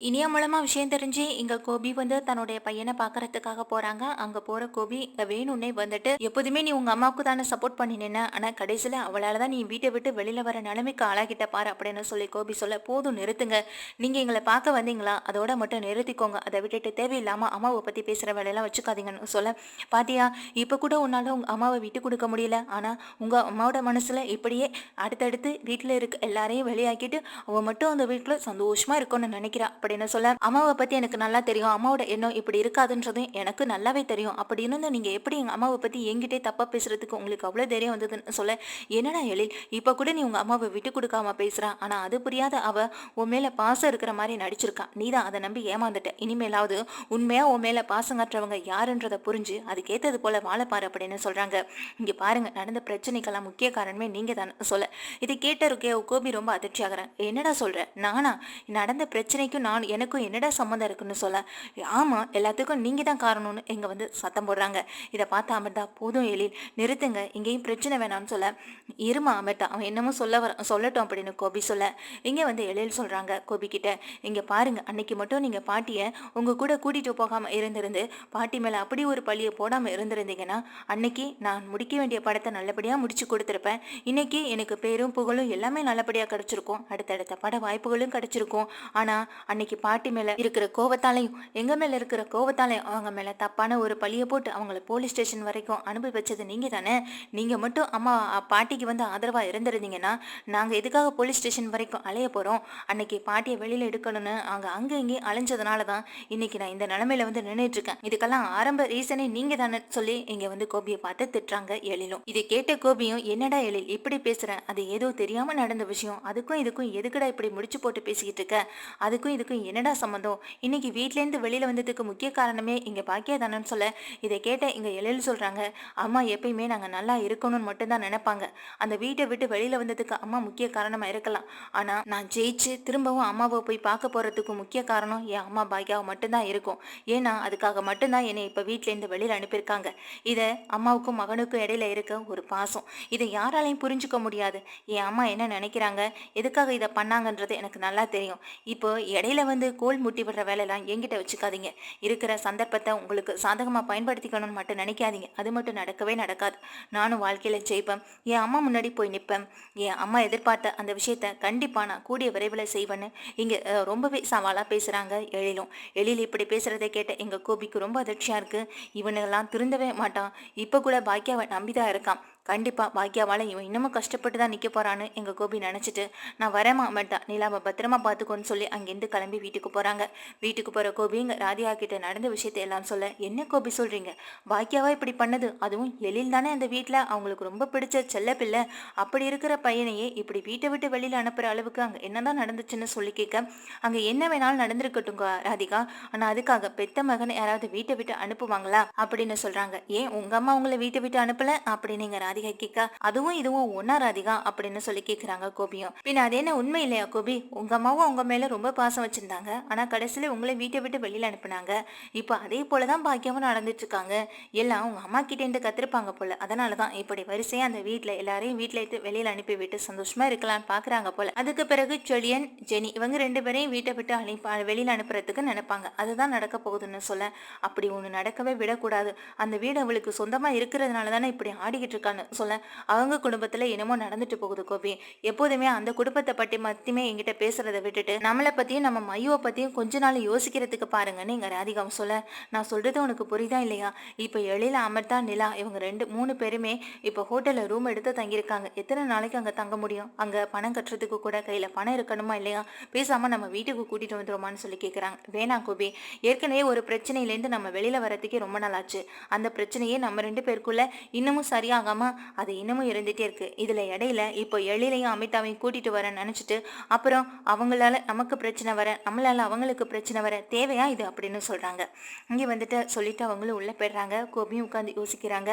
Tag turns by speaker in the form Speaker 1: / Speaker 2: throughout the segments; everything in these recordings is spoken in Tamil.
Speaker 1: இனியா மூலமாக விஷயம் தெரிஞ்சு இங்கே கோபி வந்து தன்னுடைய பையனை பார்க்கறதுக்காக போகிறாங்க அங்கே போகிற கோபி இங்க வேணும்னே வந்துட்டு. எப்போதுமே நீ உங்கள் அம்மாவுக்கு தானே சப்போர்ட் பண்ணி ஆனால் கடைசியில் அவளால் தான் நீ வீட்டை விட்டு வெளியில் வர நிலைமைக்கு ஆளாகிட்ட பாரு அப்படின்னு சொல்லி கோபி சொல்ல போதும் நிறுத்துங்க. நீங்கள் எங்களை பார்க்க வந்தீங்களா? அதோட மட்டும் நிறுத்திக்கோங்க. அதை விட்டுட்டு தேவையில்லாமல் அம்மாவை பற்றி பேசுகிற வேலையெல்லாம் வச்சுக்காதீங்கன்னு சொல்ல பாத்தியா இப்போ கூட உன்னால் உங்கள் அம்மாவை விட்டு கொடுக்க முடியல. ஆனால் உங்கள் அம்மாவோட மனசில் இப்படியே அடுத்தடுத்து வீட்டில் இருக்க எல்லாரையும் வெளியாக்கிட்டு அவள் மட்டும் அந்த வீட்டில் சந்தோஷமாக இருக்கும்னு நினைக்கிறா. அப்படின்னு சொல்ல அம்மாவை பத்தி எனக்கு நல்லா தெரியும். அம்மாவோட எண்ணம் இப்படி இருக்காதுன்றதும் எனக்கு நல்லாவே தெரியும். அப்படி இருந்தும் நீங்க எப்படி எங்க அம்மாவை பத்தி எங்கிட்டே தப்பா பேசுறதுக்கு உங்களுக்கு அவ்வளவு தைரியம் வந்ததுன்னு சொல்ல என்னடா எழில் இப்ப கூட நீ உங்க அம்மாவை விட்டு கொடுக்காம பேசுறா. ஆனா அது புரியாத அவ உன் மேல பாசம் இருக்கிற மாதிரி நடிச்சிருக்கா. நீ தான் அதை நம்பி ஏமாந்துட்ட. இனிமேலாவது உண்மையா உன் மேல பாசம் காட்டுறவங்க யாருன்றதை புரிஞ்சு அதுக்கேத்தது போல வாழப்பாரு அப்படின்னு சொல்றாங்க. இங்க பாருங்க நடந்த பிரச்சனைக்கெல்லாம் முக்கிய காரணமே நீங்க தான் சொல்ல. இதை கேட்ட இருக்கே கோபி ரொம்ப அதிர்ச்சியாகிறேன். என்னடா சொல்ற? நானா? நடந்த பிரச்சனைக்கும் நான் எனக்கும் என்னடா சம்மந்தம் இருக்குன்னு சொல்ல. ஆமாம் எல்லாத்துக்கும் நீங்கள் தான் காரணம்னு இங்கே வந்து சத்தம் போடுறாங்க. இதை பார்த்து அமிர்தா போதும் எழில் நிறுத்துங்க இங்கேயும் பிரச்சனை வேணாம்னு சொல்ல. இருமா அமிர்தா அவன் என்னமோ சொல்ல வர சொல்லட்டும் அப்படின்னு கோபி சொல்ல. இங்கே வந்து எழில் சொல்கிறாங்க கோபி கிட்ட. இங்கே பாருங்க அன்னைக்கு மட்டும் நீங்கள் பாட்டியை உங்கள் கூட கூட்டிகிட்டு போகாமல் இருந்திருந்து பாட்டி மேலே அப்படி ஒரு பழியை போடாமல் இருந்திருந்தீங்கன்னா அன்னைக்கு நான் முடிக்க வேண்டிய படத்தை நல்லபடியாக முடிச்சு கொடுத்துருப்பேன். இன்னைக்கு எனக்கு பேரும் புகழும் எல்லாமே நல்லபடியாக கிடச்சிருக்கும். அடுத்தடுத்த பட வாய்ப்புகளும் கிடச்சிருக்கும். ஆனால் அன்னைக்கு பாட்டி மேல இருக்கிற கோவத்தாலையும் எங்க மேல இருக்கிற கோவத்தாலையும் அவங்க மேல தப்பான ஒரு பழிய போட்டு அவங்கள போலீஸ் ஸ்டேஷன் வரைக்கும் அனுப்பி வச்சது நீங்க தானே நீங்க மட்டும் அம்மா பாட்டிக்கு வந்து ஆதரவா இருந்திருந்தீங்கன்னா நாங்க எதுக்காக போலீஸ் ஸ்டேஷன் வரைக்கும் அலைய போறோம்? அன்னைக்கு பாட்டியை வெளியில எடுக்கணும்னு அவங்க அங்க இங்கேயும் அலைஞ்சதுனால தான் இன்னைக்கு நான் இந்த நிலைமையில வந்து நின்றுட்டு இருக்கேன் இதுக்கெல்லாம் ஆரம்ப ரீசனே நீங்க தானே சொல்லி இங்க வந்து கோபியை பார்த்து திட்டுறாங்க எழிலும். இதை கேட்ட கோபியும் என்னடா எழில் இப்படி பேசுறேன் அது ஏதோ தெரியாம நடந்த விஷயம். அதுக்கும் இதுக்கும் எதுக்குடா இப்படி முடிச்சு போட்டு பேசிக்கிட்டு இருக்க? அதுக்கும் இதுக்கும் என்னடா சம்மந்தம்? இன்னைக்கு வீட்லேருந்து வெளியில் வந்ததுக்கு முக்கிய காரணமே இங்கே பாக்கியா சொல்ல இதை கேட்ட இங்கே எழில் சொல்கிறாங்க அம்மா எப்பயுமே நாங்கள் நல்லா இருக்கணும்னு மட்டும்தான் நினைப்பாங்க. அந்த வீட்டை விட்டு வெளியில் வந்ததுக்கு அம்மா முக்கிய காரணமாக இருக்கலாம். ஆனால் நான் ஜெயிச்சு திரும்பவும் அம்மாவை போய் பார்க்க போகிறதுக்கு முக்கிய காரணம் என் அம்மா பாக்கியாவை மட்டும்தான் இருக்கும். ஏன்னா அதுக்காக மட்டும்தான் என்னை இப்போ வீட்டிலேருந்து வெளியில் அனுப்பியிருக்காங்க. இதை அம்மாவுக்கும் மகனுக்கும் இடையில இருக்க ஒரு பாசம். இதை யாராலையும் புரிஞ்சுக்க முடியாது. என் அம்மா என்ன நினைக்கிறாங்க? எதுக்காக இதை பண்ணாங்கன்றது எனக்கு நல்லா தெரியும். இப்போ இடையில வந்து கோல் முட்டி விடுற வேலையெல்லாம் எங்கிட்ட வச்சுக்காதீங்க. இருக்கிற சந்தர்ப்பத்தை உங்களுக்கு சாதகமாக பயன்படுத்திக்கணும்னு மட்டும் நினைக்காதீங்க. அது மட்டும் நடக்கவே நடக்காது. நானும் வாழ்க்கையில் ஜெயிப்பேன். என் அம்மா முன்னாடி போய் நிற்பேன் என் அம்மா எதிர்பார்த்த அந்த விஷயத்த கண்டிப்பா நான் கூடிய விரைவில் செய்வேன்னு இங்கே ரொம்பவே சவாலாக பேசுகிறாங்க எழிலும். எழில் இப்படி பேசுறதை கேட்ட எங்கள் கோபிக்கு ரொம்ப அதிர்ச்சியாக இருக்குது இவனுங்கெல்லாம் திருந்தவே மாட்டான். இப்போ கூட பாக்கியாவை நம்பிதான் இருக்கான். கண்டிப்பாக பாக்கியாவால் இவன் இன்னமும் கஷ்டப்பட்டு தான் நிற்க போகிறான்னு எங்கள் கோபி நினச்சிட்டு நான் வரேன் மட்டும் நிலாவை பத்திரமா பார்த்துக்கோன்னு சொல்லி அங்கேருந்து கிளம்பி வீட்டுக்கு போகிறாங்க வீட்டுக்கு போகிற கோபி இங்க ராதிகா கிட்ட நடந்த விஷயத்தை எல்லாம் சொல்ல என்ன கோபி சொல்கிறீங்க பாக்கியாவா இப்படி பண்ணது? அதுவும் எழில் தானே அந்த வீட்டில் அவங்களுக்கு ரொம்ப பிடிச்ச செல்ல பிள்ளை. அப்படி இருக்கிற பையனையே இப்படி வீட்டை விட்டு வெளியில் அனுப்புகிற அளவுக்கு அங்க என்னதான் நடந்துச்சுன்னு சொல்லி கேட்க அங்கே என்ன வேணாலும் நடந்திருக்கட்டும் ராதிகா. ஆனால் அதுக்காக பெத்த மகனை யாராவது வீட்டை விட்டு அனுப்புவாங்களா? அப்படின்னு சொல்கிறாங்க ஏன் உங்க அம்மா உங்களை வீட்டை விட்டு அனுப்பலை? அப்படின்னு நீங்கள் ராதிகா கேட்க அதுவும் இதுவும் ஒன்னா ராதிகா அப்படின்னு சொல்லி கேக்குறாங்க கோபியும். பின்ன அது என்ன உண்மை இல்லையா கோபி? உங்க அம்மாவும் உங்க மேல ரொம்ப பாசம் வச்சிருந்தாங்க. ஆனா கடைசியில உங்களை வீட்டை விட்டு வெளியில அனுப்புனாங்க. இப்போ அதே போலதான் பாக்கியமும் நடந்துட்டு இருக்காங்க எல்லாம் உங்க அம்மா கிட்ட இருந்து கத்திருப்பாங்க போல. அதனாலதான் இப்படி வரிசையா அந்த வீட்டுல எல்லாரையும் வீட்டுல இருந்து வெளியில அனுப்பி விட்டு சந்தோஷமா இருக்கலாம்னு பாக்குறாங்க போல. அதுக்கு பிறகு செழியன் ஜெனி இவங்க ரெண்டு பேரையும் வீட்டை விட்டு அனுப்ப வெளியில அனுப்புறதுக்கு நினைப்பாங்க. அதுதான் நடக்க போகுதுன்னு சொல்ல. அப்படி ஒண்ணு நடக்கவே விடக்கூடாது. அந்த வீடு அவளுக்கு சொந்தமா இருக்கிறதுனால தானே இப்படி ஆடிக்கிட்டு இருக்கான்னு. சொல்ல அவங்க குடும்பத்துல என்னமோ நடந்துட்டு போகுது கோபி. எப்போதுமே அந்த குடும்பத்தை பற்றி மட்டுமே என்கிட்ட பேசுறதை விட்டுட்டு நம்மளை பத்தியும் நம்ம மையோவை பத்தியும் கொஞ்ச நாள் யோசிக்கிறதுக்கு பாருங்கன்னு இங்கே ராதிகாவும் சொல்ல நான் சொல்றது உனக்கு புரியுதா இல்லையா? இப்ப எழில அமர்தா நிலா இவங்க ரெண்டு மூணு பேருமே இப்ப ஹோட்டல்ல ரூம் எடுத்து தங்கியிருக்காங்க. எத்தனை நாளைக்கு அங்க தங்க முடியும்? அங்க பணம் கட்டுறதுக்கு கூட கையில பணம் இருக்கணுமா இல்லையா? பேசாம நம்ம வீட்டுக்கு கூட்டிட்டு வந்துருமான்னு சொல்லி கேக்குறாங்க. வேணாம் கோபி. ஏற்கனவே ஒரு பிரச்சனையிலேருந்து நம்ம வெளியில வரதுக்கே ரொம்ப நாள் ஆச்சு. அந்த பிரச்சனையே நம்ம ரெண்டு பேருக்குள்ள இன்னமும் சரியாகாம அது இன்னமும் இருந்துகிட்டே இருக்கு. இதில் இடையில இப்போ எழிலையும் அமிதாவையும் கூட்டிட்டு வரேன் நினச்சிட்டு அப்புறம் அவங்களால நமக்கு பிரச்சனை வர நம்மளால அவங்களுக்கு பிரச்சனை வர தேவையா இது அப்படின்னு சொல்கிறாங்க இங்கே வந்துட்டு சொல்லிட்டு அவங்களும் உள்ளே போயிடுறாங்க. கோபியும் உட்காந்து யோசிக்கிறாங்க.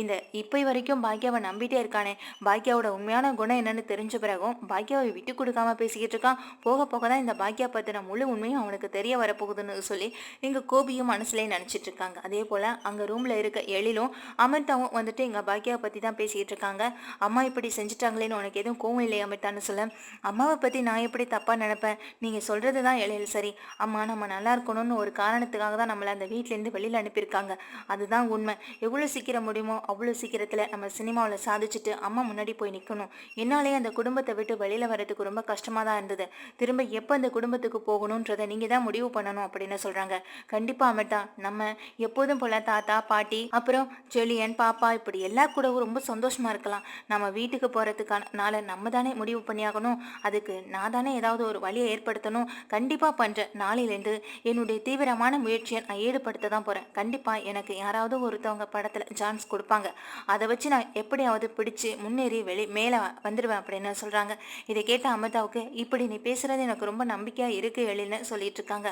Speaker 1: இந்த இப்போ வரைக்கும் பாக்கியாவை நம்பிட்டே இருக்கானே. பாக்கியாவோட உண்மையான குணம் என்னன்னு தெரிஞ்ச பிறகும் பாக்கியாவை விட்டு கொடுக்காம பேசிக்கிட்டு இருக்கான். போக போக தான் இந்த பாக்கியா பற்றின முழு உண்மையும் அவனுக்கு தெரிய வரப்போகுதுன்னு சொல்லி இங்கே கோபியும் மனசுலேயே நினச்சிட்டு இருக்காங்க. அதே போல் அங்கே ரூமில் இருக்க எழிலும் அமிர்தாவும் வந்துட்டு எங்கள் பாக்கியா பற்றி பற்றி தான் பேசிக்கிட்டு இருக்காங்க அம்மா இப்படி செஞ்சுட்டாங்களேன்னு உனக்கு எதுவும் கோவம் இல்லையா அமிர்தான்னு சொல்ல? அம்மாவை பற்றி நான் எப்படி தப்பாக நினப்பேன்? நீங்கள் சொல்கிறது தான் இலையில் சரி. அம்மா நம்ம நல்லா இருக்கணும்னு ஒரு காரணத்துக்காக தான் நம்மளை அந்த வீட்டிலேருந்து வெளியில் அனுப்பியிருக்காங்க. அதுதான் உண்மை. எவ்வளோ சீக்கிரம் முடியுமோ அவ்வளோ சீக்கிரத்தில் நம்ம சினிமாவில் சாதிச்சுட்டு அம்மா முன்னாடி போய் நிற்கணும் என்னாலே அந்த குடும்பத்தை விட்டு வெளியில் வரதுக்கு ரொம்ப கஷ்டமாக தான் இருந்தது. திரும்ப எப்போ அந்த குடும்பத்துக்கு போகணுன்றதை நீங்கள் தான் முடிவு பண்ணணும் அப்படின்னு சொல்கிறாங்க கண்டிப்பாக அமிர்தா நம்ம எப்போதும் போல தாத்தா பாட்டி அப்புறம் செலியன் பாப்பா இப்படி எல்லா கூடவும் ரொம்ப சந்தோஷமா இருக்கலாம். நம்ம வீட்டுக்கு போகிறதுக்கான நாளை நம்ம தானே முடிவு பண்ணியாகணும். அதுக்கு நான் தானே ஏதாவது ஒரு வழியை ஏற்படுத்தணும். கண்டிப்பாக பண்ணுறேன் நாளையிலேருந்து என்னுடைய தீவிரமான முயற்சியை நான் ஈடுபடுத்த தான் போகிறேன் கண்டிப்பாக எனக்கு யாராவது ஒருத்தவங்க படத்தில் சான்ஸ் கொடுப்பாங்க. அதை வச்சு நான் எப்படியாவது பிடிச்சு முன்னேறி வெளி மேலே வந்துடுவேன் அப்படின்னு சொல்கிறாங்க இதை கேட்ட அமிர்தாவுக்கு இப்படி நீ பேசுகிறது எனக்கு ரொம்ப நம்பிக்கையாக இருக்குது எழில்னு சொல்லிட்டு இருக்காங்க.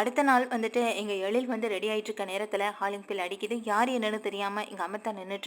Speaker 1: அடுத்த நாள் வந்துட்டு எங்கள் எழில் வந்து ரெடி ஆகிட்டு இருக்க நேரத்தில் ஹாலிங் பில் அடிக்குது. யார் என்னன்னு தெரியாமல் எங்கள் அமிர்தா நின்றுட்டு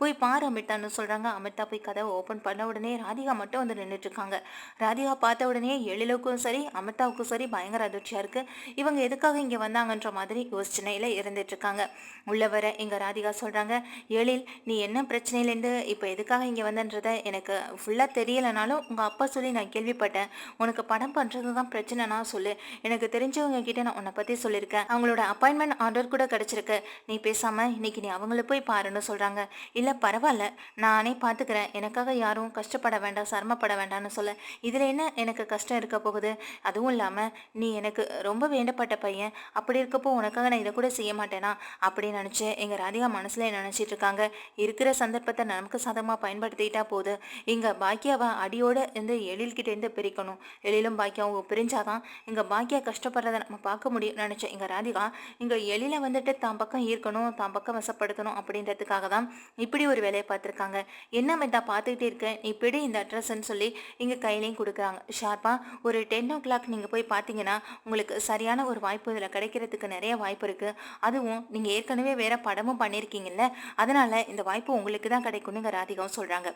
Speaker 1: போய் போய் யார் அமிர்தான்னு சொல்கிறாங்க அமிர்தா போய் கதவை ஓப்பன் பண்ண உடனே ராதிகா மட்டும் வந்து நின்றுட்டுருக்காங்க ராதிகா பார்த்த உடனே எழிலுக்கும் சரி அமிர்தாவுக்கும் சரி பயங்கர அதிர்ச்சியாக இருக்குது இவங்க எதுக்காக இங்கே வந்தாங்கன்ற மாதிரி யோசனையில் இருந்துட்டுருக்காங்க உள்ள வர இங்கே ராதிகா சொல்கிறாங்க எழில் நீ என்ன பிரச்சனையிலேருந்து இப்போ எதுக்காக இங்கே வந்தன்றதை எனக்கு ஃபுல்லாக தெரியலைனாலும் உங்கள் அப்பா சொல்லி நான் கேள்விப்பட்டேன். உனக்கு படம் பண்ணுறது தான் பிரச்சனைனா சொல்லு. எனக்கு தெரிஞ்சவங்க கிட்ட நான் உன்னை பற்றி சொல்லியிருக்கேன். அவங்களோட அப்பாயின்மெண்ட் ஆர்டர் கூட கிடச்சிருக்கு. நீ பேசாமல் இன்னைக்கு நீ அவங்கள போய் பாருன்னு சொல்கிறாங்க இல்லை பரவாயில்ல. பரவாயில்ல. நானே பார்த்துக்கிறேன் எனக்காக யாரும் கஷ்டப்பட வேண்டாம் சிரமப்பட வேண்டாம்னு சொல்ல. இதில் என்ன எனக்கு கஷ்டம் இருக்க போகுது? அதுவும் இல்லாமல் நீ எனக்கு ரொம்ப வேண்டப்பட்ட பையன். அப்படி இருக்கப்போ உனக்காக நான் இதை கூட செய்ய மாட்டேனா? அப்படின்னு நினச்சி எங்கள் ராதிகா மனசில் நினச்சிட்டு இருக்காங்க? இருக்கிற சந்தர்ப்பத்தை நமக்கு சாதகமாக பயன்படுத்திக்கிட்டா போது இங்கே பாக்கியாவை அடியோடு இருந்து எழில்கிட்டேருந்து பிரிக்கணும். எழிலும் பாக்கியாவும் பிரிஞ்சாதான் இங்கே பாக்கியா கஷ்டப்படுறதை நம்ம பார்க்க முடியும் நினச்சேன். எங்கள் ராதிகா இங்கே எழில வந்துட்டு தான் பக்கம் ஈர்க்கணும் தான் பக்கம் வசப்படுத்தணும் அப்படின்றதுக்காக தான் இப்படி ஒரு வேலை வேலையை பார்த்துருக்காங்க. என்ன மெத்தா பார்த்துக்கிட்டே இருக்கேன் நீ பிடி இந்த அட்ரஸ்ன்னு சொல்லி இங்கே கையிலையும் கொடுக்குறாங்க. ஷார்ப்பாக ஒரு டென் ஓ கிளாக் நீங்கள் போய் பார்த்தீங்கன்னா உங்களுக்கு சரியான ஒரு வாய்ப்பு இதில் கிடைக்கிறதுக்கு நிறைய வாய்ப்பு இருக்குது அதுவும் நீங்கள் ஏற்கனவே வேற படமும் பண்ணியிருக்கீங்கல்ல அதனால் இந்த வாய்ப்பு உங்களுக்கு தான் கிடைக்கும்னு ராதிகாவும் சொல்கிறாங்க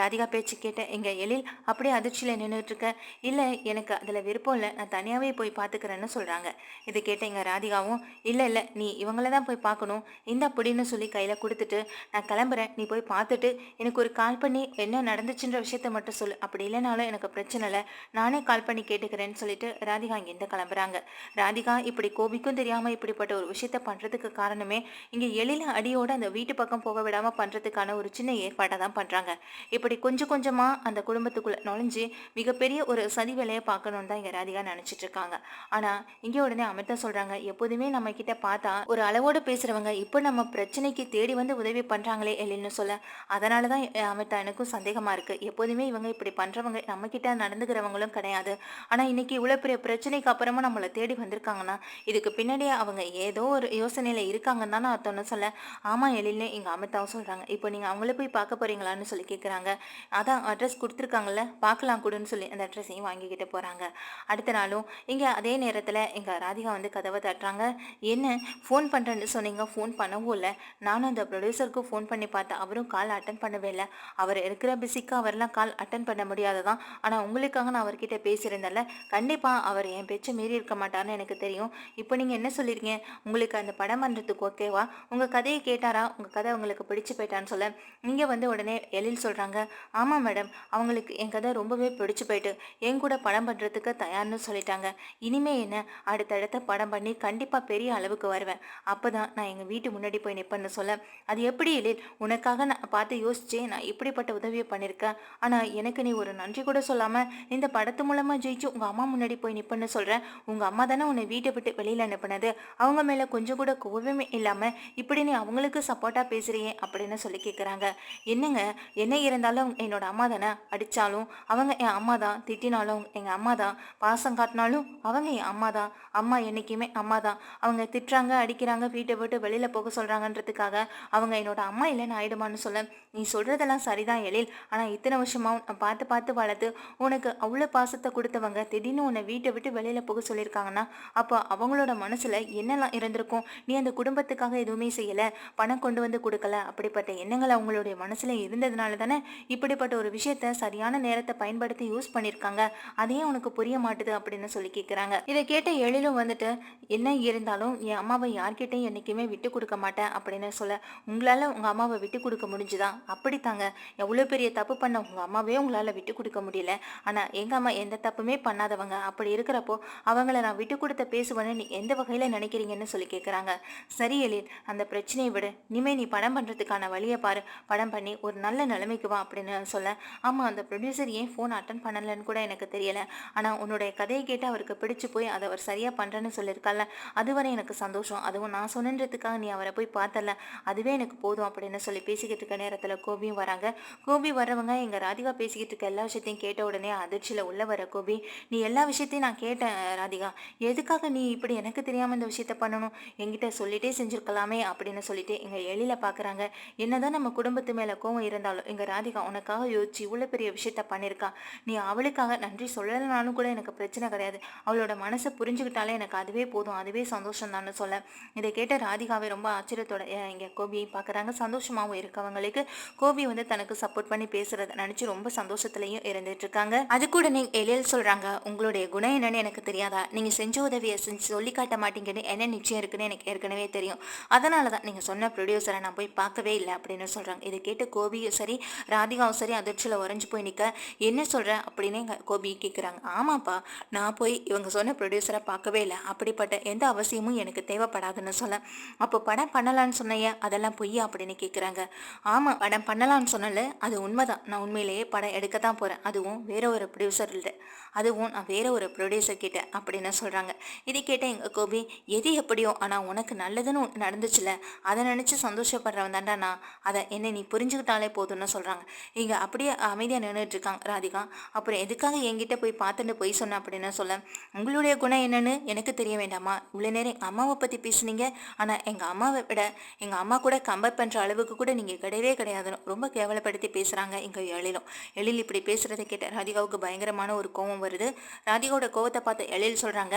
Speaker 1: ராதிகா பேச்சு கேட்ட எங்கள் எழில் அப்படியே அதிர்ச்சியில் நின்றுட்டுருக்க இல்லை எனக்கு அதில் விருப்பம் இல்லை நான் தனியாகவே போய் பார்த்துக்கிறேன்னு சொல்கிறாங்க இது கேட்ட எங்கள் ராதிகாவும் இல்லை இல்லை நீ இவங்கள தான் போய் பார்க்கணும். இந்த அப்படின்னு சொல்லி கையில் கொடுத்துட்டு நான் கிளம்புறேன். நீ போய் பார்த்துட்டு எனக்கு ஒரு கால் பண்ணி என்ன நடந்துச்சுன்ற விஷயத்த மட்டும் சொல்லு. அப்படி இல்லைனாலும் எனக்கு பிரச்சனை இல்லை. நானே கால் பண்ணி கேட்டுக்கிறேன்னு சொல்லிட்டு ராதிகா இங்கேருந்து கிளம்புறாங்க. ராதிகா இப்படி கோபிக்கும் தெரியாமல் இப்படிப்பட்ட ஒரு விஷயத்த பண்ணுறதுக்கு காரணமே இங்கே எழில அடியோட அந்த வீட்டு பக்கம் போக விடாமல் பண்ணுறதுக்கான ஒரு சின்ன ஏற்பாட்டை தான் பண்ணுறாங்க இப்படி கொஞ்சம் கொஞ்சமாக அந்த குடும்பத்துக்குள்ளே நுழைஞ்சு மிகப்பெரிய ஒரு சதி வேலையை பார்க்கணுன்னு தான் இங்கே ராதிகா நினச்சிட்டு இருக்காங்க. ஆனால் இங்கே உடனே அமிர்தா சொல்கிறாங்க எப்போதுமே நம்ம கிட்ட பார்த்தா ஒரு அளவோடு பேசுகிறவங்க இப்போ நம்ம பிரச்சனைக்கு தேடி வந்து உதவி பண்ணுறாங்களே எழில்னு சொல்ல. அதனால தான் அமிர்தா எனக்கும் சந்தேகமாக இருக்குது எப்போதுமே இவங்க இப்படி பண்ணுறவங்க நம்மக்கிட்ட நடந்துக்கிறவங்களும் கிடையாது. ஆனால் இன்னைக்கு இவ்வளோ பெரிய பிரச்சனைக்கு அப்புறமா நம்மளை தேடி வந்திருக்காங்கன்னா இதுக்கு பின்னாடியே அவங்க ஏதோ ஒரு யோசனையில் இருக்காங்கன்னு தான் நான் அர்த்தம்னு சொல்ல. ஆமாம் எழிலே எங்கள் அமிர்தாவும் சொல்கிறாங்க இப்போ நீங்கள் அவங்கள போய் பார்க்க போகிறீங்களான்னு சொல்லி கேட்குறாங்க அதான் அட்ரஸ் கொடுத்துருக்காங்கல்ல பார்க்கலாம் கொடுன்னு சொல்லி அந்த அட்ரஸையும் வாங்கிக்கிட்டு போகிறாங்க அடுத்த நாளும் இங்கே அதே நேரத்தில் எங்கள் ராதிகா வந்து கதவை தட்டுறாங்க. என்ன? ஃபோன் பண்ணுறேன்னு சொன்னீங்க ஃபோன் பண்ணவும் இல்லை. நானும் அந்த ப்ரொடியூசருக்கு ஃபோன் பண்ணி பார்த்தேன். அவரும் கால் அட்டன் பண்ணவே இல்லை. அவர் இருக்கிற பிஸிக்கு அவரெல்லாம் கால் அட்டன் பண்ண முடியாததான். ஆனால் உங்களுக்காக நான் அவர்கிட்ட பேசியிருந்தேன்ல. கண்டிப்பாக அவர் என் பேச்சை மீறி இருக்க மாட்டார்னு எனக்கு தெரியும். இப்போ நீங்கள் என்ன சொல்லியிருக்கீங்க உங்களுக்கு அந்த படம் பண்ணுறதுக்கு ஓகேவா உங்கள் கதையை கேட்டாரா? உங்கள் கதை உங்களுக்கு பிடிச்சி போயிட்டான்னு சொல்ல. இங்கே வந்து உடனே எழில் சொல்கிறாங்க ஆமாம் மேடம் அவங்களுக்கு என் கதை ரொம்பவே பிடிச்சி போயிட்டு என் கூட படம் பண்ணுறதுக்கு தயார்னு சொல்லிட்டாங்க. இனிமே என்ன? அடுத்தடுத்த படம் பண்ணி கண்டிப்பாக பெரிய அளவுக்கு வருவேன். அப்போ தான் நான் எங்கள் வீட்டு முன்னாடி போய் நிற்பேன்னு சொல்ல. அது எப்படி எழில்? உனக்காக நான் பார்த்து யோசிச்சு நான் இப்படிப்பட்ட உதவியை பண்ணியிருக்கேன். ஆனால் எனக்கு நீ ஒரு நன்றி கூட சொல்லாமல் இந்த படத்து மூலமாக ஜெயிச்சு உங்கள் அம்மா முன்னாடி போய் நிற்பேன்னு சொல்கிறேன் உங்கள் அம்மா தானே உன்னை வீட்டை விட்டு வெளியில் அனுப்புனது. அவங்க மேலே கொஞ்சம் கூட கோபமே இல்லாமல் இப்படி நீ அவங்களுக்கு சப்போர்ட்டாக பேசுகிறியே அப்படின்னு சொல்லி கேட்குறாங்க என்னங்க என்ன இருந்தாலும் என்னோட அம்மா தானே அடித்தாலும் அவங்க என் அம்மா தான் திட்டினாலும் எங்கள் அம்மா தான் பாசம் காட்டினாலும் அவங்க என் அம்மா தான் அம்மா என்றைக்குமே அம்மா தான். அவங்க திட்டுறாங்க அடிக்கிறாங்க வீட்டை விட்டு வெளியில் போக சொல்கிறாங்கன்றதுக்காக அவங்க என்னோட அம்மா இல்லைன்னு ஆயிடுமான்னு சொல்ல நீ சொல்கிறதெல்லாம் சரிதான் எழில். ஆனால் இத்தனை வருஷமாக நான் பார்த்து பார்த்து வளர்த்து உனக்கு அவ்வளோ பாசத்தை கொடுத்தவங்க திடீர்னு உன்னை வீட்டை விட்டு வெளியில் போக சொல்லியிருக்காங்கன்னா அப்போ அவங்களோட மனசில் என்னெல்லாம் இருந்திருக்கும்? நீ அந்த குடும்பத்துக்காக எதுவுமே செய்யலை பணம் கொண்டு வந்து கொடுக்கல அப்படிப்பட்ட எண்ணங்கள் அவங்களுடைய மனசில் இருந்ததுனால தானே இப்படிப்பட்ட ஒரு விஷயத்த சரியான நேரத்தை பயன்படுத்தி யூஸ் பண்ணியிருக்காங்க. அதையே உனக்கு புரிய மாட்டுது அப்படின்னு சொல்லி கேட்குறாங்க இதை கேட்ட எழிலும் வந்துட்டு என்ன இருந்தாலும் என் அம்மாவை யார்கிட்டையும் என்றைக்குமே விட்டு கொடுக்க மாட்டேன் அப்படின்னு சொல்ல உங்களால் உங்கள் அம்மாவை விட்டு கொடுக்க முடிஞ்சுதா? அப்படித்தாங்க. எவ்வளோ பெரிய தப்பு பண்ண உங்கள் அம்மாவே உங்களால் விட்டு கொடுக்க முடியல. ஆனால் எங்கள் அம்மா எந்த தப்புமே பண்ணாதவங்க. அப்படி இருக்கிறப்போ அவங்கள நான் விட்டு கொடுத்த பேசுவேன்னு நீ எந்த வகையில் நினைக்கிறீங்கன்னு சொல்லி கேட்குறாங்க சரி எழில் அந்த பிரச்சனையை விட. இனிமே நீ படம் பண்ணுறதுக்கான வழியை பாரு. படம் பண்ணி ஒரு நல்ல நிலைமைக்கு வா அப்படின்னு சொல்ல ஆமாம் அந்த ப்ரொடியூசர் ஏன் ஃபோன் அட்டன் பண்ணலன்னு கூட எனக்கு தெரியலை. ஆனால் உன்னுடைய கதையை கேட்டு அவருக்கு பிடிச்சு போய் அதை அவர் சரியாக பண்ணுறேன்னு சொல்லியிருக்கல அதுவரை எனக்கு சந்தோஷம். அதுவும் நான் சொன்னன்றதுக்காக நீ அவரை போய் பார்த்தல அதுவே எனக்கு போதும் அப்படின்னு சொல்லி பேசிக்கிட்டு இருக்க நேரத்தில் கோபியும் வராங்க. கோபி வர்றவங்க எங்கள் ராதிகா பேசிக்கிட்டு இருக்க எல்லா விஷயத்தையும் கேட்ட உடனே அதிர்ச்சியில் உள்ள வர கோபி நீ எல்லா விஷயத்தையும் நான் கேட்டேன் ராதிகா. எதுக்காக நீ இப்படி எனக்கு தெரியாமல் இந்த விஷயத்த பண்ணணும்? என்கிட்ட சொல்லிட்டே செஞ்சுருக்கலாமே அப்படின்னு சொல்லிட்டு எங்கள் எழில பார்க்குறாங்க என்னதான் நம்ம குடும்பத்து மேலே கோவம் இருந்தாலும் எங்கள் ராதிகா உனக்காக யோசிச்சு இவ்வளோ பெரிய விஷயத்த பண்ணியிருக்கா நீ அவளுக்காக நன்றி சொல்லலைனாலும் கூட எனக்கு பிரச்சனை கிடையாது. அவளோட மனசை புரிஞ்சுக்கிட்டாலே எனக்கு அதுவே போதும் அதுவே சந்தோஷம் தான் சொல்ல. இதை கேட்ட ராதிகாவை ரொம்ப ஆச்சரியத்தோட இங்கே கோபியை பார்க்குறாங்க சந்தோஷமாகவும் இருக்கவங்களுக்கு கோபி வந்து தனக்கு சப்போர்ட் பண்ணி பேசுறத நினச்சி ரொம்ப சந்தோஷத்துலையும் இருந்துட்டு இருக்காங்க அது கூட நீங்க எழில் சொல்றாங்க உங்களுடைய குணம் என்னன்னு எனக்கு தெரியாதா? நீங்க செஞ்ச உதவியை செஞ்சு சொல்லி காட்ட மாட்டீங்கன்னு என்ன நிச்சயம் இருக்குன்னு எனக்கு ஏற்கனவே தெரியும். அதனால தான் நீங்க சொன்ன ப்ரொடியூசரை நான் போய் பார்க்கவே இல்லை அப்படின்னு சொல்றாங்க. இதை கேட்டு கோபியும் சரி ராதிகாவும் சரி அதிர்ச்சியில் உறைஞ்சு போய் நிற்க என்ன சொல்ற? அப்படின்னு கோபி கேட்குறாங்க ஆமாப்பா நான் போய் இவங்க சொன்ன ப்ரொடியூசரை பார்க்கவே இல்லை. அப்படிப்பட்ட எந்த அவசியமும் எனக்கு தேவைப்படாதுன்னு சொல்ல. அப்போ படம் பண்ணலான்னு சொன்னையே? அதெல்லாம் பொய் அப்படின்னு கேட்குறாங்க ஆமாம் படம் பண்ணலான்னு சொன்னல அது உண்மைதான். நான் உண்மையிலேயே படம் எடுக்க தான் போகிறேன் அதுவும் வேற ஒரு ப்ரொடியூசர் இல்லை அதுவும் நான் வேற ஒரு ப்ரொடியூசர் கிட்ட அப்படின்னு சொல்கிறாங்க இதை கேட்ட எங்கள் கோபி எது எப்படியோ ஆனால் உனக்கு நல்லதுன்னு நடந்துச்சுல. அதை நினச்சி சந்தோஷப்படுறவன் தாண்டா நான். அதை என்னை நீ புரிஞ்சுக்கிட்டாலே போதும்னு சொல்கிறாங்க இங்கே அப்படியே அமைதியாக நின்றுட்டு இருக்காங்க ராதிகா. அப்புறம் எதுக்காக என்கிட்ட போய் பார்த்துட்டு போய் சொன்னேன் அப்படின்னு சொல்ல. உங்களுடைய குணம் என்னன்னு எனக்கு தெரிய வேண்டாமா? இவ்வளோ நேரம் எங்கள் அம்மாவை பற்றி பேசுனீங்க. ஆனால் எங்கள் அம்மாவை விட எங்கள் அம்மா கூட கம்பேர் பண்ணுற அளவுக்கு கூட நீங்கள் கிடையவே கிடையாதுன்னு ரொம்ப கேவலப்படுத்தி பேசுகிறாங்க எங்கள் எழிலும். எழில் இப்படி பேசுகிறத கேட்ட ராதிகாவுக்கு பயங்கரமான ஒரு கோவம் வருது. ராதிகாவோட கோவத்தை பார்த்து எழில் சொல்கிறாங்க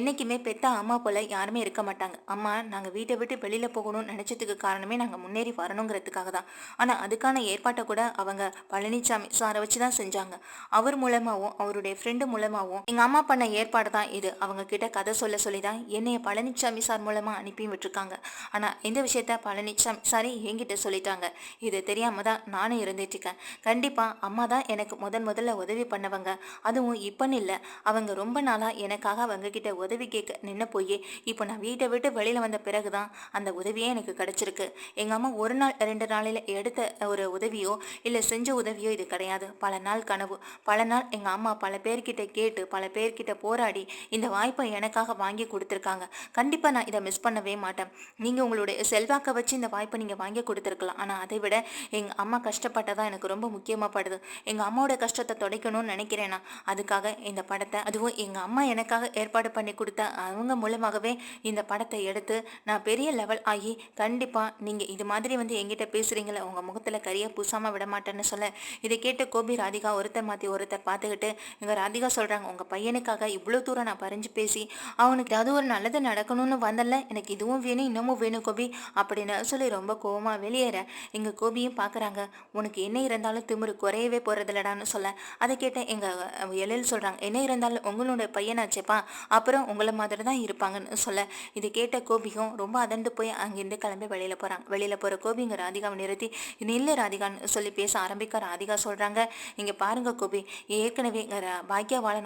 Speaker 1: என்றைக்குமே பெத்த அம்மா போல் யாருமே இருக்க மாட்டாங்க. அம்மா நாங்கள் வீட்டை விட்டு வெளியில் போகணும்னு நினச்சதுக்கு காரணமே நாங்கள் முன்னேறி வரணுங்கிறதுக்காக தான். ஆனால் அதுக்கான ஏற்பாட்டை கூட அவங்க பழனிசாமி சாரை வச்சு தான் செஞ்சாங்க. அவர் மூலமாகவும் அவருடைய ஃப்ரெண்டு மூலமாகவும் எங்கள் அம்மா பண்ண ஏற்பாடு தான் இது. அவங்க கிட்ட கிட்ட கதை சொல்ல சொல்லி தான் என்னைய பழனிசாமி சார் மூலமாக அனுப்பி விட்டுருக்காங்க. ஆனால் இந்த விஷயத்த பழனிசாமி சாரி என்கிட்ட சொல்லிட்டாங்க. இது தெரியாமல் தான் நானும் இருந்துட்டு இருக்கேன். கண்டிப்பாக அம்மா தான் எனக்கு முதன் முதல்ல உதவி பண்ணவங்க. அதுவும் இப்போன்னு இல்லை. அவங்க ரொம்ப நாளாக எனக்காக அவங்க கிட்ட உதவி கேட்க நின்று போய் இப்போ நான் வீட்டை விட்டு வெளியில் வந்த பிறகு தான் அந்த உதவியே எனக்கு கிடச்சிருக்கு. எங்கள் அம்மா ஒரு நாள் ரெண்டு நாளில் எடுத்த ஒரு உதவியோ இல்லை செஞ்ச உதவியோ இது கிடையாது. பல நாள் கனவு. பல நாள் எங்கள் அம்மா பல பேர்கிட்ட கேட்டு பல பேர்கிட்ட போராடி இந்த வாய்ப்பை எனக்காக வாங்கி கொடுத்துருக்காங்க. கண்டிப்பாக நான் இதை மிஸ் பண்ணவே மாட்டேன். நீங்கள் உங்களுடைய செல்வாக்கை வச்சு இந்த வாய்ப்பை நீங்கள் வாங்கி கொடுத்துருக்கலாம். ஆனால் அதை விட எங்கள் அம்மா கஷ்டப்பட்டதான் எனக்கு ரொம்ப முக்கியமாக படுது. எங்கள் அம்மாவோட கஷ்டத்தை துடைக்கணும்னு நினைக்கிறேன் நான் அதுக்காக இந்த படத்தை அதுவும் எங்கள் அம்மா எனக்காக ஏற்பாடு பண்ணி கொடுத்த அவங்க மூலமாகவே இந்த படத்தை எடுத்து நான் பெரிய லெவல் ஆகி கண்டிப்பாக நீங்கள் இது மாதிரி வந்து எங்கிட்ட பேசுகிறீங்களே உங்கள் முகத்தில் கரியை பூசாமல் விட மாட்டேன்னு சொல்ல இதை கேட்டு கோபி ராதிகா ஒருத்தர் மாற்றி ஒருத்தர் பார்த்துக்கிட்டு இங்கே ராதிகா சொல்கிறாங்க உங்கள் பையனுக்காக இவ்வளோ தூரம் நான் பறிஞ்சு பேசி அவனுக்கு ஏதாவது ஒரு நல்லது நடக்கணும்னு வந்தல எனக்கு இதுவும் வேணும் இன்னமும் வேணும் கோபி அப்படின்னு சொல்லி ரொம்ப கோவமாக வெளியேற எங்கள் கோபியும் பார்க்குறாங்க உனக்கு என்ன இருந்தாலும் திமிரு குறையவே போகிறதில்லடான்னு சொல்ல. அதை கேட்ட எங்கள் எழில் சொல்கிறாங்க என்ன இருந்தாலும் உங்களுடைய பையனாச்சேப்பா அப்புறம் உங்களை மாதிரி தான் இருப்பாங்கன்னு சொல்ல. இது கேட்ட கோபியும் ரொம்ப அதண்டு போய் அங்கேருந்து கிளம்பி வெளியில் போகிறாங்க வெளியில் போகிற கோபி இங்கே ராதிகாவை நிறுத்தி நில்லு ராதிகான்னு சொல்லி பேச ஆரம்பிக்க ராதிகா சொல்கிறாங்க இங்கே பாருங்க கோபி ஏற்கனவே இங்கே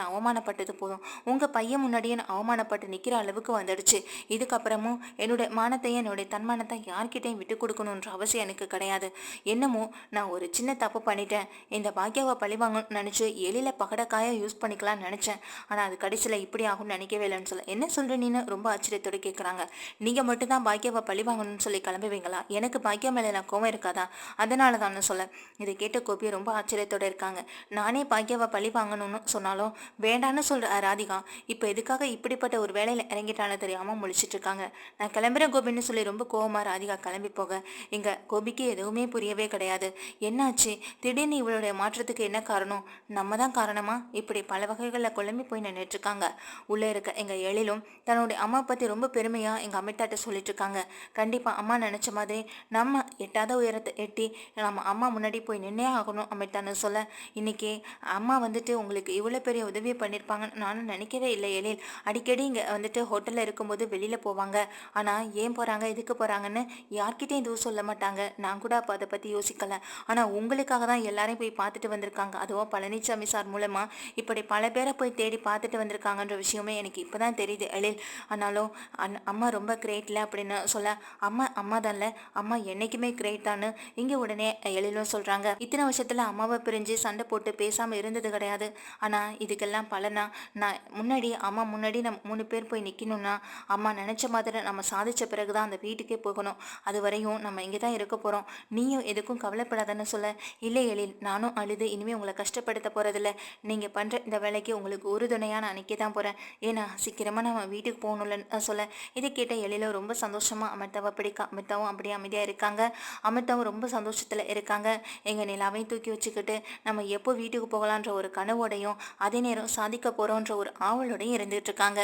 Speaker 1: நான் அவமானப்பட்டது போதும். உங்கள் பையன் முன்னாடியே நான் அவமானப்பட்டு நிற்கிற அளவுக்கு வந்துடுச்சு. இதுக்கப்புறமும் என்னுடைய மானத்தையும் என்னுடைய தன்மானத்தை யார்கிட்டையும் விட்டு கொடுக்கணுன்ற அவசியம் எனக்கு கிடையாது. என்னமோ நான் ஒரு சின்ன தப்பு பண்ணிட்டேன். இந்த பாக்யாவை பழிவாங்கணும்னு நினச்சி எளியில் பகடக்காயை யூஸ் பண்ணிக்கலாம்னு நினச்சேன். ஆனால் அது கடைசியில் இப்படி ஆகும்னு நினைக்கவே இல்லைன்னு சொல்ல என்ன சொல்கிறீன்னு ரொம்ப ஆச்சரியத்தோட கேட்குறாங்க நீங்கள் மட்டும்தான் பாக்யாவை பழி வாங்கணும்னு சொல்லி கிளம்புவீங்களா? எனக்கு பாக்யா மேலே நான் கோவம் இருக்காதா? அதனால தான் சொல்ல. இதை கேட்ட கோபி ரொம்ப ஆச்சரியத்தோடு இருக்காங்க. நானே பாக்யாவை பழி வாங்கணும்னு சொன்னாலும் வேண்டான்னு சொல்கிற ராதிகா. இப்போ எதுக்காக இப்படிப்பட்ட ஒரு வேலையில் இறங்கிட்டாலும் தெரியாமல் முழிச்சிட்டு இருக்காங்க நான் கிளம்புறேன் கோபின்னு சொல்லி ரொம்ப கோவமாக ராதிகா கிளம்பி போக. இங்கே கோபிக்கு எதுவுமே புரியவே கிடையாது. என்னாச்சு? திடீர்னு இவளுடைய மாற்றத்துக்கு என்ன காரணம்? நம்ம தான் காரணமா? இப்படி பல வகைகளில் குழம்பி போய் நின்றுட்டுருக்காங்க உள்ளே இருக்க எங்கள் எழிலும் தன்னுடைய அம்மா பற்றி ரொம்ப பெருமையாக எங்கள் அமிர்தாட்ட சொல்லிட்டு இருக்காங்க கண்டிப்பாக அம்மா நினச்ச மாதிரி நம்ம எட்டாத உயரத்தை எட்டி நம்ம அம்மா முன்னாடி போய் நின்னே ஆகணும் அமிர்தான்னு சொல்ல. இன்னைக்கு அம்மா வந்துட்டு உங்களுக்கு இவ்வளோ பெரிய உதவியை பண்ணியிருப்பாங்கன்னு நானும் நினைக்கவே இல்லை எழில். அடிக்கடி இங்கே வந்துட்டு ஹோட்டலில் இருக்கும்போது வெளியில் போவாங்க. ஆனால் ஏன் போகிறாங்க எதுக்கு போகிறாங்கன்னு யார்கிட்டையும் எதுவும் சொல்ல மாட்டாங்க. நான் கூட அப்போ அதை பற்றி யோசிக்கலை. ஆனால் உங்களுக்காக தான் எல்லாரையும் போய் பார்த்துட்டு வந்திருக்காங்க. அதுவும் பழனிசாமி சார் மூலமாக இப்படி பல பேரை போய் தேடி பார்த்துட்டு வந்திருக்காங்கன்ற விஷயமே எனக்கு இப்போ தான் தெரியுது எழில். ஆனாலும் அன் அம்மா ரொம்ப கிரேட்ல அப்படின்னு சொல்ல அம்மா அம்மா தான்ல அம்மா என்னைக்குமே கிரேட் தான்னு இங்கே உடனே எழிலும் சொல்கிறாங்க இத்தனை வருஷத்தில் அம்மாவை பிரிஞ்சு சண்டை போட்டு பேசாமல் இருந்தது கிடையாது. ஆனால் இதுக்கெல்லாம் பலனா? நான் முன்னாடி அம்மா முன்னாடி முன்னாடி நம்ம மூணு பேர் போய் நிற்கணும்னா அம்மா நினச்ச மாதிரி நம்ம சாதித்த பிறகு தான் அந்த வீட்டுக்கே போகணும். அது வரையும் நம்ம இங்கே தான் இருக்க போகிறோம் நீயும் எதுக்கும் கவலைப்படாதன்னு சொல்ல இல்லை எழில் நானும் அழுது இனிமேல் உங்களை கஷ்டப்படுத்த போகிறதில்ல நீங்கள் பண்ணுற இந்த வேலைக்கு உங்களுக்கு உறுதுணையாக நான் நிற்க தான் போகிறேன் ஏன்னா சீக்கிரமாக நம்ம வீட்டுக்கு போகணும்லன்னு சொல்ல. இதை கேட்ட எழில ரொம்ப சந்தோஷமாக அமிர்தாவை பிடிக்க அமிர்தாவும் அப்படியே அமைதியாக இருக்காங்க. அமிர்தாவும் ரொம்ப சந்தோஷத்தில் இருக்காங்க. எங்கள் நிலாவையும் தூக்கி வச்சுக்கிட்டு நம்ம எப்போ வீட்டுக்கு போகலான்ற ஒரு கனவோடையும் அதே நேரம் சாதிக்க போகிறோன்ற ஒரு ஆவலோடையும் இருந்துகிட்டு இருக்காங்க.